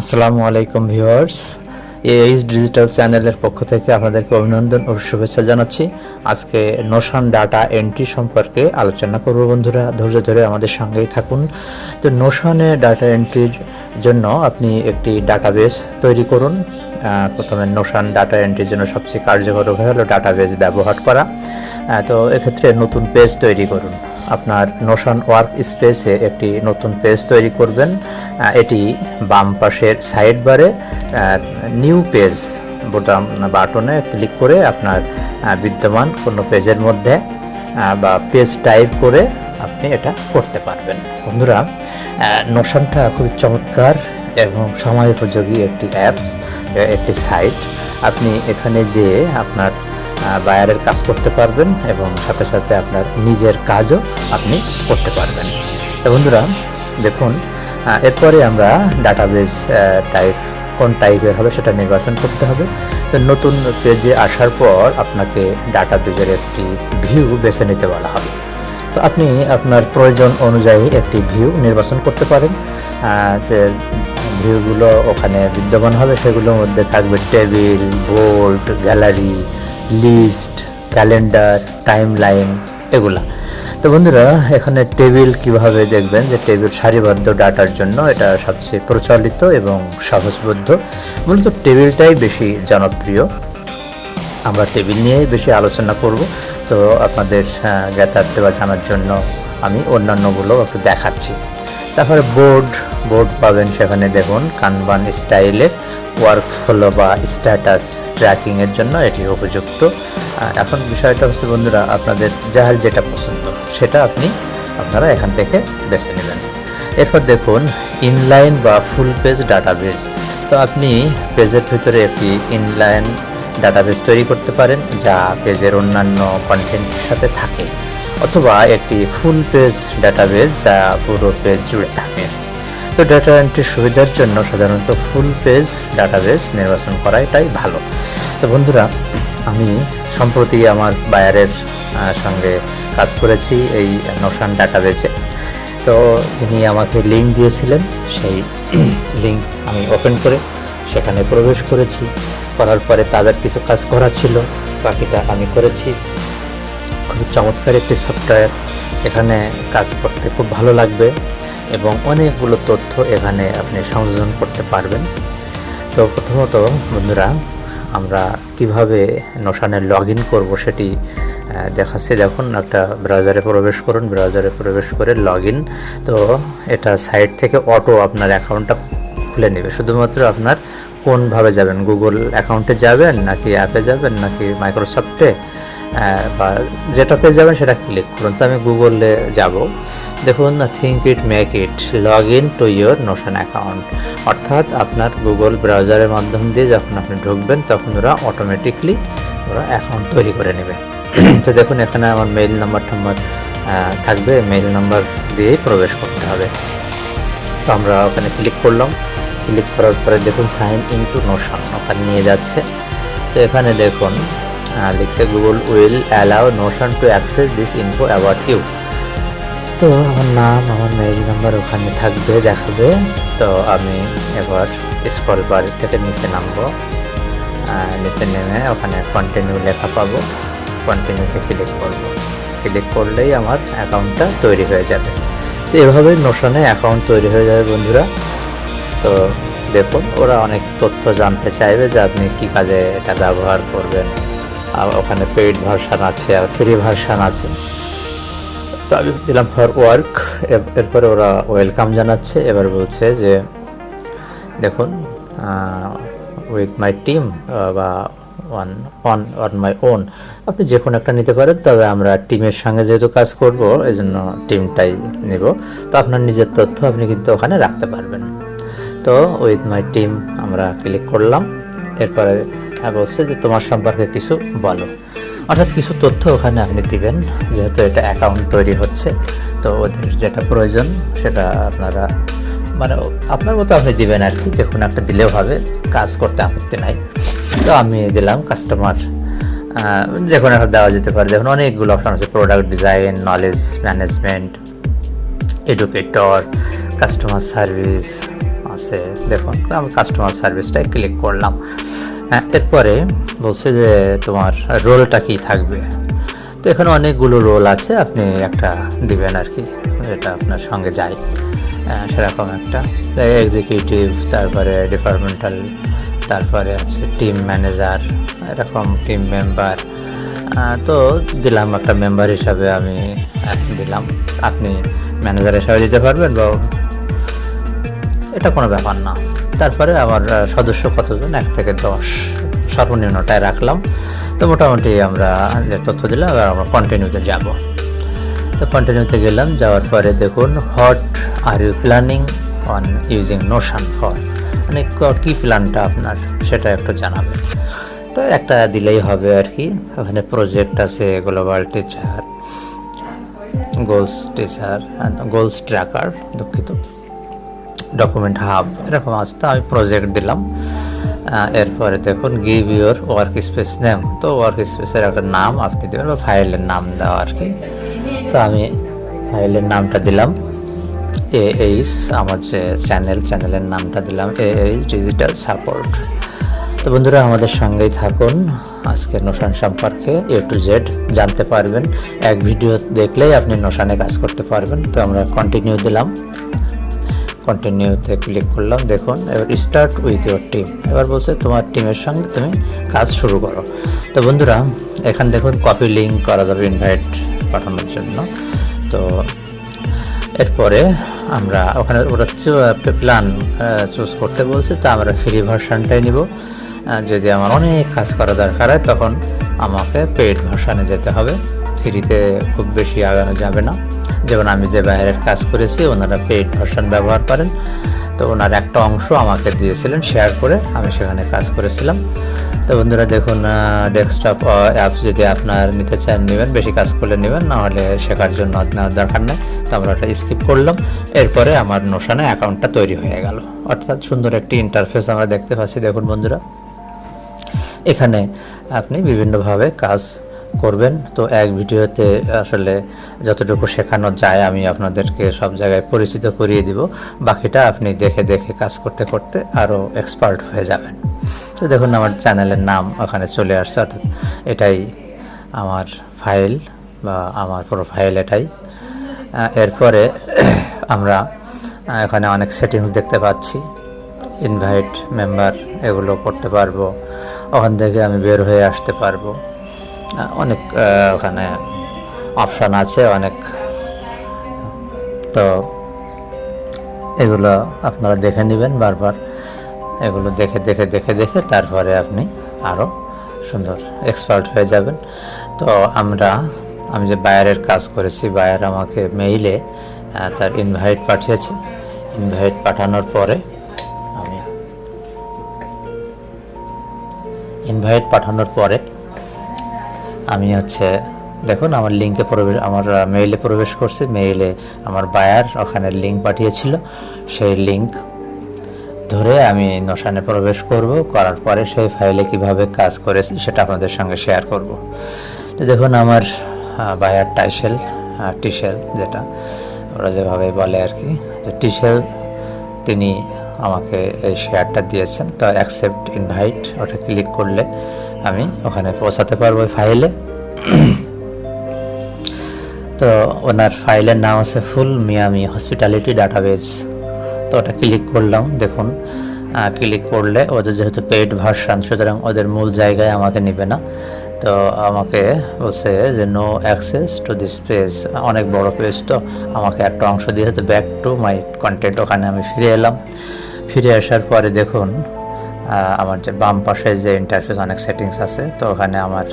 আসসালামু আলাইকুম viewers H digital চ্যানেলের পক্ষ থেকে আপনাদেরকে অভিনন্দন ও শুভেচ্ছা জানাচ্ছি। আজকে নোশান ডাটা এন্ট্রি সম্পর্কে আলোচনা করব বন্ধুরা, ধৈর্য ধরে আমাদের সঙ্গেই থাকুন। তো নোশানে ডাটা এন্ট্রির জন্য আপনি একটি ডাটাবেস তৈরি করুন। প্রথমে নোশান ডাটা এন্ট্রির জন্য সবচেয়ে কার্যকর উপায় হলো ডাটাবেস ব্যবহার করা। তো এক্ষেত্রে নতুন পেজ তৈরি করুন। আপনার নোশন ওয়ার্ক স্পেসে একটি নতুন পেজ তৈরি করবেন। এটি বাম পাশের সাইড বারে নিউ পেজ বোতাম বাটনে ক্লিক করে আপনার বিদ্যমান কোনো পেজের মধ্যে বা পেজ টাইপ করে আপনি এটা করতে পারবেন। বন্ধুরা নোশনটা খুবই চমৎকার এবং সময় উপযোগী একটি অ্যাপস একটি সাইট আপনি এখানে যে আপনার বায়ারের কাজ করতে পারবেন এবং সাথে সাথে আপনার নিজের কাজও আপনি করতে পারবেন। বন্ধুরা, দেখুন এরপরে আমরা ডাটাবেস টাইপ কোন টাইপের হবে সেটা নির্বাচন করতে হবে। তো নতুন পেজে আসার পর আপনাকে ডাটাবেজের একটি ভিউ বেছে নিতে বলা হবে। তো আপনি আপনার প্রয়োজন অনুযায়ী একটি ভিউ নির্বাচন করতে পারেন। যে ভিউগুলো ওখানে বিদ্যমান হবে, সেগুলোর মধ্যে থাকবে table, board gallery list, calendar timeline এগুলা। তো বন্ধুরা, এখানে টেবিল কীভাবে দেখবেন? যে টেবিল সারিবদ্ধ ডাটার জন্য এটা সবচেয়ে প্রচলিত এবং সহজবোধ্য। মূলত টেবিলটাই বেশি জনপ্রিয়। আমরা টেবিল নিয়েই বেশি আলোচনা করব। তো আপনাদের জ্ঞাতার্থে বা জানার জন্য আমি অন্যান্যগুলো একটু দেখাচ্ছি। তারপরে বোর্ড বোর্ড পাবেন সেখানে দেখুন কানবান স্টাইলে ওয়ার্ক ফলো বা স্ট্যাটাস ট্র্যাকিংয়ের জন্য এটি উপযুক্ত। এখন বিষয়টা হচ্ছে বন্ধুরা, আপনাদের যার যেটা পছন্দ, সেটা আপনি আপনারা এখান থেকে বেছে নেবেন। এরপর দেখুন ইনলাইন বা ফুল পেজ ডাটাবেস তো আপনি পেজের ভিতরে একটি ইনলাইন ডাটাবেস তৈরি করতে পারেন, যা পেজের অন্যান্য কন্টেন্টের সাথে থাকে। অথবা একটি ফুল পেজ ডাটাবেস যা পুরো পেজ জুড়ে থাকে। তো ডাটা এন্ট্রির সুবিধার জন্য সাধারণত ফুল পেজ ডাটাবেস নির্বাচন করা এটাই ভালো। তো বন্ধুরা, আমি সম্প্রতি আমার বায়ারের সঙ্গে কাজ করেছি এই নোশান ডাটাবেসে তো তিনি আমাকে লিঙ্ক দিয়েছিলেন, সেই লিঙ্ক আমি ওপেন করে সেখানে প্রবেশ করেছি। করার পরে তাদের কিছু কাজ করা ছিল, বাকিটা আমি করেছি। খুব চমৎকার একটি সফটওয়্যার এখানে কাজ করতে খুব ভালো লাগবে। এবং অনেকগুলো তথ্য এখানে আপনি সংযোজন করতে পারবেন। তো প্রথমত, বন্ধুরা, আমরা কীভাবে নোশানে লগ ইন করব সেটি দেখাচ্ছি। দেখুন, একটা ব্রাউজারে প্রবেশ করুন। ব্রাউজারে প্রবেশ করে লগ ইন তো এটা সাইট থেকে অটো আপনার অ্যাকাউন্টটা খুলে নেবে। শুধুমাত্র আপনার কোনভাবে যাবেন? গুগল অ্যাকাউন্টে যাবেন নাকি অ্যাপে যাবেন নাকি মাইক্রোসফটে বা যেটাতে যাবেন সেটা ক্লিক করুন। তো আমি গুগলে যাব। দেখুন think it make it log in to your Notion account অর্থাৎ আপনার গুগল ব্রাউজারের মাধ্যম দিয়ে যখন আপনি ঢুকবেন, তখন ওরা অটোমেটিকলি ওরা অ্যাকাউন্ট তৈরি করে নেবে। তো দেখুন, এখানে আমার মেইল নাম্বার টাম্বার থাকবে। মেইল নাম্বার দিয়েই প্রবেশ করতে হবে। তো আমরা ওখানে ক্লিক করলাম। ক্লিক করার পরে দেখুন সাইন ইন টু নোশন ওখানে নিয়ে যাচ্ছে। তো এখানে দেখুন লিখছে Google will allow Notion to access this info about you তো আমার নাম, আমার মেইল নাম্বার ওখানে থাকবে, দেখাবে। তো আমি এবার স্কল বার থেকে নিচে নামবো। নিচে নেমে ওখানে কন্টিনিউ লেখা পাবো। কন্টিনিউতে ক্লিক করব। ক্লিক করলেই আমার অ্যাকাউন্টটা তৈরি হয়ে যাবে। তো এভাবে নোশনে অ্যাকাউন্ট তৈরি হয়ে যাবে বন্ধুরা। তো দেখুন, ওরা অনেক তথ্য জানতে চাইবে যে আপনি কী কাজে এটা ব্যবহার করবেন। আর ওখানে পেইড ভার্সান আছে আর ফ্রি ভার্সান আছে। তো আমি দিলাম ফর ওয়ার্ক এরপরে ওরা ওয়েলকাম জানাচ্ছে, এবার বলছে যে, দেখুন উইথ মাই টিম বা one on on my own, আপনি যে কোনো একটা নিতে পারেন, তবে আমরা টিমের সঙ্গে যেহেতু কাজ করব এই জন্য টিমটাই নেব। তো আপনার নিজের তথ্য আপনি কিন্তু ওখানে রাখতে পারবেন। তো উইথ মাই টিম আমরা ক্লিক করলাম, এরপরে বলছে যে তোমার সম্পর্কে কিছু বলো। অর্থাৎ কিছু তথ্য ওখানে আপনি দিবেন, যেহেতু এটা অ্যাকাউন্ট তৈরি হচ্ছে, তো ওদের যেটা প্রয়োজন সেটা আপনারা মানে আপনার মতো আপনি দিবেন আর কি যে কোনো একটা দিলেও হবে, কাজ করতে আপত্তি নাই। তো আমি দিলাম কাস্টমার যে কোনো একটা দেওয়া যেতে পারে। দেখুন, অনেকগুলো অপশন আছে product design knowledge management educator customer service আছে। দেখুন, আমি কাস্টমার সার্ভিসটাই ক্লিক করলাম। এরপরে বলছে যে তোমার রোলটা কি থাকবে? তো এখানে অনেকগুলো রোল আছে, আপনি একটা দিবেন আর কি এটা আপনার সঙ্গে যায়। সেরকম একটা। এক্সিকিউটিভ তারপরে ডিপার্টমেন্টাল তারপরে আছে টিম ম্যানেজার এরকম টিম মেম্বার তো দিলাম একটা মেম্বার হিসাবে আমি দিলাম। আপনি ম্যানেজার হিসাবে দিতে পারবেন বা এটা কোনো ব্যাপার না। তারপরে আমার সদস্য কতজন? এক থেকে দশ। সর্বনিম্নটায় রাখলাম। তো মোটামুটি আমরা যে তথ্য দিলাম আর আমরা কন্টিনিউতে যাব। তো কন্টিনিউতে গেলাম, যাওয়ার পরে দেখুন what are you planning on using Notion for মানে কী প্ল্যানটা আপনার, সেটা একটু জানাবেন। তো একটা দিলেই হবে আর কি। ওখানে প্রজেক্ট আছে global teacher goals teacher goals tracker দুঃখিত। ডকুমেন্ট হাব এরকম আছে। তো আমি প্রজেক্ট দিলাম। এরপরে দেখুন give your work space name তো ওয়ার্ক স্পেসের একটা নাম আপনি দেবেন বা ফাইলের নাম দেওয়া আর কি। তো আমি ফাইলের নামটা দিলাম। এ এইচ আমার যে চ্যানেল চ্যানেলের নামটা দিলাম। এ এইচ ডিজিটাল সাপোর্ট তো বন্ধুরা, আমাদের সঙ্গেই থাকুন। আজকে নোশান সম্পর্কে এ টু জেড জানতে পারবেন। এক ভিডিও দেখলেই আপনি নোশানে কাজ করতে পারবেন। তো আমরা কন্টিনিউ দিলাম। কন্টিনিউতে ক্লিক করলাম, দেখুন, এবার স্টার্ট উইথ ইউর টিম এবার বলছে, তোমার টিমের সঙ্গে তুমি কাজ শুরু করো। তো বন্ধুরা, এখান দেখুন কপি লিঙ্ক করা যাবে ইনভাইট পাঠানোর জন্য। তো এরপরে আমরা ওখানে ওরা প্ল্যান চুজ করতে বলছে, তো আমরা ফ্রি ভার্সানটাই নিব। যদি আমার অনেক কাজ করা দরকার হয়, তখন আমাকে পেড ভার্সানে যেতে হবে। ফ্রিতে খুব বেশি আগানো যাবে না। যেমন আমি যে বাইরের কাজ করেছি, ওনারা পেইড ভার্সান ব্যবহার করেন। তো ওনার একটা অংশ আমাকে দিয়েছিলেন শেয়ার করে, আমি সেখানে কাজ করেছিলাম। তো বন্ধুরা দেখুন ডেস্কটপ অ্যাপস যদি আপনার নিতে চান নেবেন, বেশি কাজ করলে নেবেন, না হলে শেখার জন্য নেওয়ার দরকার নেই। তো আমরা ওটা স্কিপ করলাম। এরপরে আমার নোশানে অ্যাকাউন্টটা তৈরি হয়ে গেল। অর্থাৎ সুন্দর একটি ইন্টারফেস আমরা দেখতে পাচ্ছি। দেখুন বন্ধুরা, এখানে আপনি বিভিন্নভাবে কাজ করবেন। তো এক ভিডিওতে আসলে যতটুকু শেখানো যায় আমি আপনাদেরকে সব জায়গায় পরিচিত করিয়ে দিব। বাকিটা আপনি দেখে দেখে কাজ করতে করতে আরও এক্সপার্ট হয়ে যাবেন। তো দেখুন, আমার চ্যানেলের নাম ওখানে চলে আসছে। অর্থাৎ এটাই আমার ফাইল বা আমার প্রোফাইল এটাই। এরপরে আমরা এখানে অনেক সেটিংস দেখতে পাচ্ছি। ইনভাইট মেম্বার এগুলো করতে পারব। ওখান থেকে আমি বের হয়ে আসতে পারব। অনেক ওখানে অপশান আছে, অনেক। তো এগুলো আপনারা দেখে নেবেন বারবার। এগুলো দেখে দেখে দেখে দেখে তারপরে আপনি আরও সুন্দর এক্সপার্ট হয়ে যাবেন। তো আমরা, আমি যে বায়ারের কাজ করেছি বায়ার আমাকে মেইলে তার ইনভাইট পাঠিয়েছে। ইনভাইট পাঠানোর পরে আমি ইনভাইট পাঠানোর পরে আমি হচ্ছে, দেখুন আমার লিঙ্কে প্রবেশ, আমার মেইলে প্রবেশ করছে মেইলে আমার বায়ার ওখানে লিঙ্ক পাঠিয়েছিল, সেই লিঙ্ক ধরে আমি নোশানে প্রবেশ করব, করার পরে সেই ফাইলে কীভাবে কাজ করেছি সেটা আপনাদের সঙ্গে শেয়ার করব। তো দেখুন আমার বায়ার টাইশেল টিশেল যেটা, ওরা যেভাবে বলে আর কি তো টিশেল তিনি আমাকে এই শেয়ারটা দিয়েছেন, তো অ্যাকসেপ্ট ইনভাইট ওটা ক্লিক করলে আমি ওখানে পৌঁছাতে পারব ফাইলে তো ওনার ফাইলের নাম আছে ফুল মিয়ামি হসপিটালিটি ডাটাবেস তো ওটা ক্লিক করলাম, দেখুন। ক্লিক করলে ওদের যেহেতু পেড ভার্সান সুতরাং ওদের মূল জায়গায় আমাকে নেবে না। তো আমাকে বলছে যে no access to this page অনেক বড় পেজ তো। আমাকে একটা অংশ দিয়ে তো ব্যাক টু মাই কন্টেন্ট ওখানে আমি ফিরে এলাম। ফিরে আসার পরে দেখুন আমার যে বাম পাশে যে ইন্টারফেস অনেক সেটিংস আছে, তো ওখানে আমার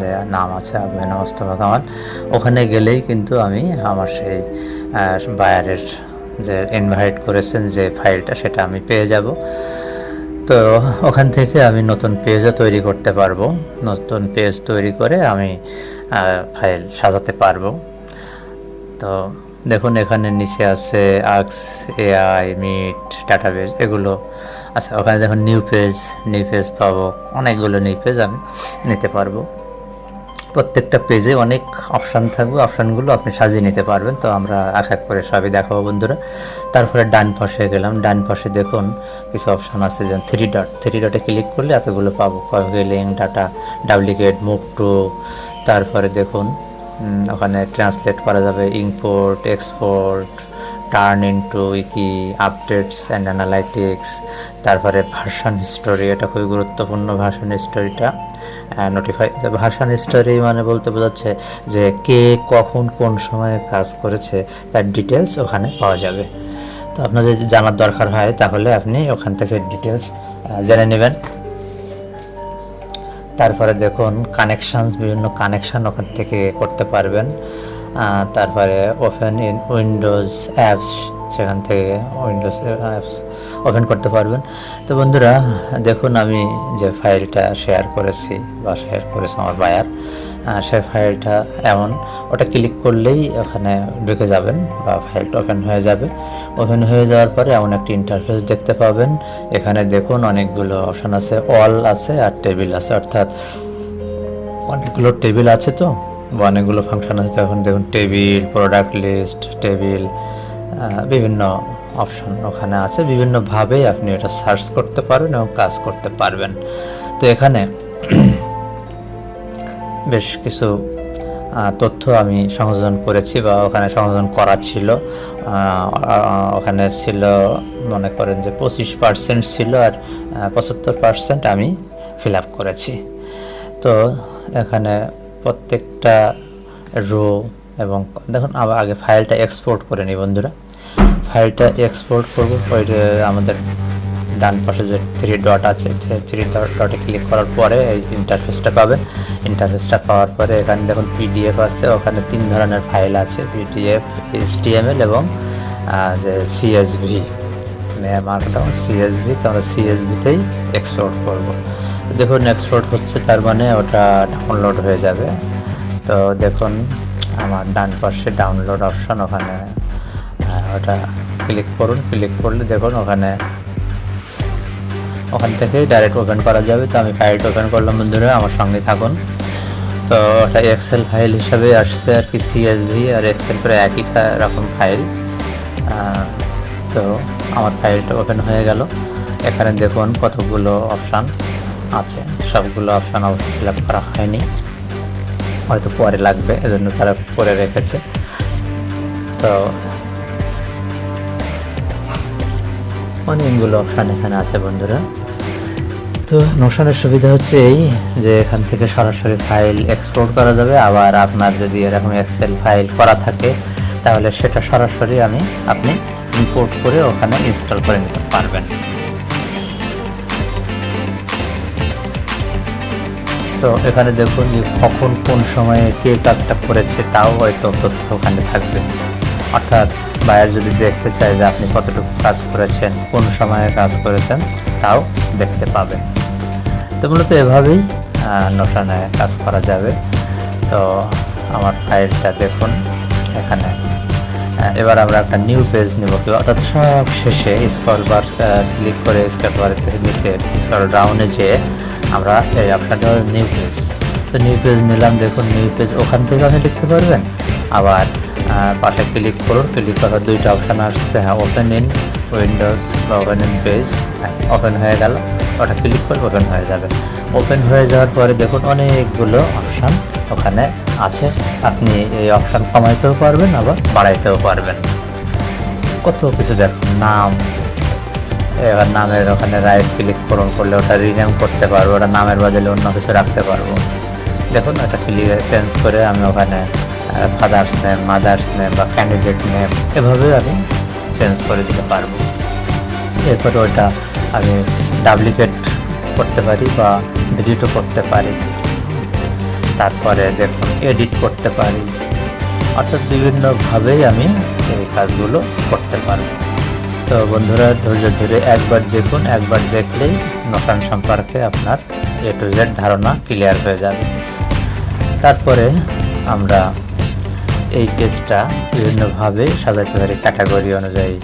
যে নাম আছে আবহানা মোস্তফা কামাল, ওখানে গেলেই কিন্তু আমি আমার সেই বায়ারের যে ইনভাইট করেছেন যে ফাইলটা সেটা আমি পেয়ে যাব। তো ওখান থেকে আমি নতুন পেজও তৈরি করতে পারব। নতুন পেজ তৈরি করে আমি ফাইল সাজাতে পারব। তো দেখুন, এখানে নিচে আছে আক্স এআই মিট ডাটাবেস এগুলো আচ্ছা ওখানে দেখুন নিউ পেজ নিউ পেজ পাবো। অনেকগুলো নিউ পেজ আমি নিতে পারব। প্রত্যেকটা পেজে অনেক অপশান থাকবে অপশানগুলো আপনি সাজিয়ে নিতে পারবেন। তো আমরা এক এক করে সবই দেখাবো বন্ধুরা। তারপরে ডান পাশে গেলাম। ডান পাশে দেখুন কিছু অপশান আছে, যেমন থ্রি ডট থ্রি ডটে ক্লিক করলে এতগুলো পাবো। কয়েলিং ডাটা ডাপ্লিকেট মুভ টু তারপরে দেখুন ওখানে ট্রান্সলেট করা যাবে। Import export turn into wiki updates and analytics তারপরে ভার্সন হিস্টোরি এটা খুবই গুরুত্বপূর্ণ ভার্সন হিস্টোরিটা নোটিফাই ভার্সন হিস্টোরি মানে বলতে বোঝাচ্ছে যে কে কখন কোন সময়ে কাজ করেছে, তার ডিটেলস ওখানে পাওয়া যাবে। তো আপনার যদি জানার দরকার হয়, তাহলে আপনি ওখান থেকে ডিটেলস জেনে নেবেন। তারপরে দেখুন কানেকশানস বিভিন্ন কানেকশান ওখান থেকে করতে পারবেন। তারপরে ওপেন ইন উইন্ডোজ অ্যাপস সেখান থেকে উইন্ডোজ অ্যাপস ওপেন করতে পারবেন। তো বন্ধুরা, দেখুন আমি যে ফাইলটা শেয়ার করেছি বা শেয়ার করেছে আমার বায়ার সে ফাইলটা এমন, ওটা ক্লিক করলেই ওখানে ঢুকে যাবেন বা ফাইলটা ওপেন হয়ে যাবে। ওপেন হয়ে যাওয়ার পরে এমন একটি ইন্টারফেস দেখতে পাবেন। এখানে দেখুন অনেকগুলো অপশান আছে অল আছে আর টেবিল আছে। অর্থাৎ অনেকগুলো টেবিল আছে তো। অনেকগুলো ফাংশন আছে, এখন দেখুন টেবিল প্রোডাক্ট লিস্ট টেবিল বিভিন্ন অপশন ওখানে আছে। বিভিন্নভাবে আপনি এটা সার্চ করতে পারবেন এবং কাজ করতে পারবেন। তো এখানে বেশ কিছু তথ্য আমি সংযোজন করেছি বা ওখানে সংযোজন করা ছিল। ওখানে ছিল, মনে করেন যে পঁচিশ পার্সেন্ট ছিল আর পঁচাত্তর পার্সেন্ট আমি ফিল আপ করেছি। তো এখানে প্রত্যেকটা রো এবং দেখুন, আবার আগে ফাইলটা এক্সপোর্ট করে নিই বন্ধুরা। ফাইলটা এক্সপোর্ট করব আমাদের ডান পাশে যে থ্রি ডট আছে থ্রি ডটে ক্লিক করার পরে এই ইন্টারফেসটা পাবেন ইন্টারফেসটা পাওয়ার পরে এখানে দেখুন পিডিএফ আছে, ওখানে তিন ধরনের ফাইল আছে পিডিএফ এইচটিএমএল এবং যে সিএসভি মার্কডাউন সিএসভি তো আমরা সিএসভিতেই এক্সপোর্ট করব। দেখুন এক্সপোর্ট হচ্ছে, তার মানে ওটা ডাউনলোড হয়ে যাবে। তো দেখুন, আমার ডান পাশে ডাউনলোড অপশন ওখানে ওটা ক্লিক করুন। ক্লিক করলে দেখুন, ওখানে, ওখান থেকে ডাইরেক্ট ওপেন করা যাবে। তো আমি ফাইলটা ওপেন করলাম, বন্ধুরা, আমার সঙ্গে থাকুন। তো ওটা এক্সেল ফাইল হিসাবে আসছে আর কি সিএসভি আর এক্সেল করে একই রকম ফাইল তো আমার ফাইলটা ওপেন হয়ে গেল। এখানে দেখুন, কতগুলো অপশান আছে। সবগুলো অপশান অবশ্য ফিল করা হয়নি। হয়তো পরে লাগবে, এজন্য তারা করে রেখেছে। তো অনেকগুলো অপশান এখানে আছে বন্ধুরা। তো নোশনের সুবিধা হচ্ছে এই যে এখান থেকে সরাসরি ফাইল এক্সপোর্ট করা যাবে। আবার আপনার যদি এরকম এক্সেল ফাইল করা থাকে, তাহলে সেটা সরাসরি আমি আপনি ইম্পোর্ট করে ওখানে ইনস্টল করে নিতে পারবেন। তো এখানে দেখুন যে কখন কোন সময়ে কে কাজটা করেছে, তাও হয়তো তথ্য ওখানে থাকবে। অর্থাৎ বায়ার যদি দেখতে চায় যে আপনি কতটুকু কাজ করেছেন, কোন সময়ে কাজ করেছেন, তাও দেখতে পাবে। তো মূলত এভাবেই নোশানে কাজ করা যাবে। তো আমার ফাইলটা দেখুন এখানে। এবার আমরা একটা নিউ পেজ নেব অর্থাৎ সব শেষে স্কল বার ক্লিক করে স্কল বার থেকে নিচে স্কল ডাউনে যেয়ে আমরা এই অপশানটা নিউ পেজ তো নিউ পেজ নিলাম, দেখুন নিউ পেজ ওখান থেকে আপনি লিখতে পারবেন। আবার পাশে ক্লিক করুন ক্লিক করার দুইটা অপশান আসছে। হ্যাঁ ওপেন ইন উইন্ডোজ বা ওপেন ইন পেজ ওপেন হয়ে গেল। ওটা ক্লিক করে ওপেন হয়ে যাবে। ওপেন হয়ে যাওয়ার পরে দেখুন অনেকগুলো অপশান ওখানে আছে। আপনি এই অপশান কমাইতেও পারবেন, আবার বাড়াইতেও পারবেন। কত কিছু দেখুন, নাম এবার নামের ওখানে রাইট ক্লিক করুন, করলে ওটা রিনেম করতে পারব, ওটা নামের বদলে অন্য কিছু রাখতে পারব। দেখুন এটা ক্লিক চেঞ্জ করে আমি ওখানে ফাদার্স নেম মাদার্স নেম বা ক্যান্ডিডেট নেম এভাবে আমি চেঞ্জ করে দিতে পারব। এরপরে ওটা আমি ডাপ্লিকেট করতে পারি বা ডিলিটও করতে পারি। তারপরে দেখুন এডিট করতে পারি। অর্থাৎ বিভিন্নভাবেই আমি এই কাজগুলো করতে পারব। তো বন্ধুরা, ধৈর্য ধরে একবার দেখুন, একবার দেখলেই নসান সম্পর্কে আপনার এ টু জেড ধারণা ক্লিয়ার হয়ে যাবে। তারপরে আমরা এই পেজটা বিভিন্নভাবে সাজাতে পারি ক্যাটাগরি অনুযায়ী।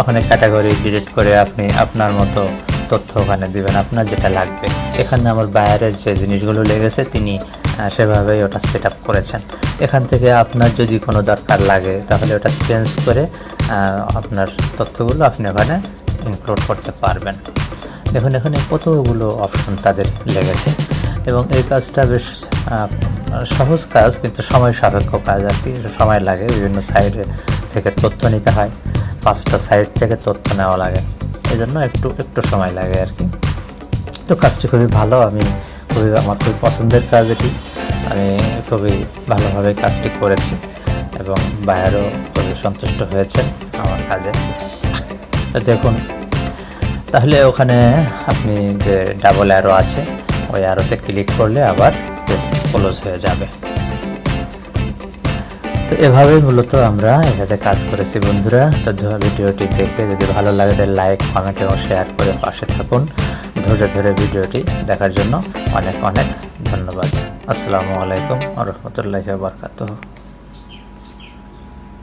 ওখানে ক্যাটাগরি ডিলিট করে আপনি আপনার মতো তথ্য ওখানে দিবেন, আপনার যেটা লাগবে। এখানে আমার বাইরের যে জিনিসগুলো লেগেছে, তিনি সেভাবেই ওটা সেট আপ করেছেন। এখান থেকে আপনার যদি কোনো দরকার লাগে, তাহলে ওটা চেঞ্জ করে আপনার তথ্যগুলো আপনি ওখানে ইনক্লুড করতে পারবেন। দেখুন, এখানে কতগুলো অপশন তাদের লেগেছে। এবং এই কাজটা বেশ সহজ কাজ, কিন্তু সময় সাপেক্ষ কাজ আর কি, সময় লাগে, বিভিন্ন সাইড থেকে তথ্য নিতে হয়। পাঁচটা সাইড থেকে তথ্য নেওয়া লাগে। এই একটু একটু সময় লাগে আর কি। তো কাজটি খুবই ভালো, আমি খুবই আমার খুবই পছন্দের কাজ এটি। আমি খুবই ভালোভাবে কাজটি করেছি এবং বাইরেও খুবই সন্তুষ্ট হয়েছে আমার কাজে। দেখুন, তাহলে ওখানে আপনি যে ডাবল অ্যারো আছে, ওই অ্যারোতে ক্লিক করলে আবার ক্লোজ হয়ে যাবে। তো এভাবেই মূলত আমরা এটাতে কাজ করেছি বন্ধুরা। তো ভিডিওটি দেখে যদি ভালো লাগে তাহলে লাইক কমেন্ট এবং শেয়ার করে পাশে থাকুন। ধৈর্য ধরে ভিডিওটি দেখার জন্য অনেক অনেক ধন্যবাদ। আসসালামু আলাইকুম রহমতুল্লাহ বরকাত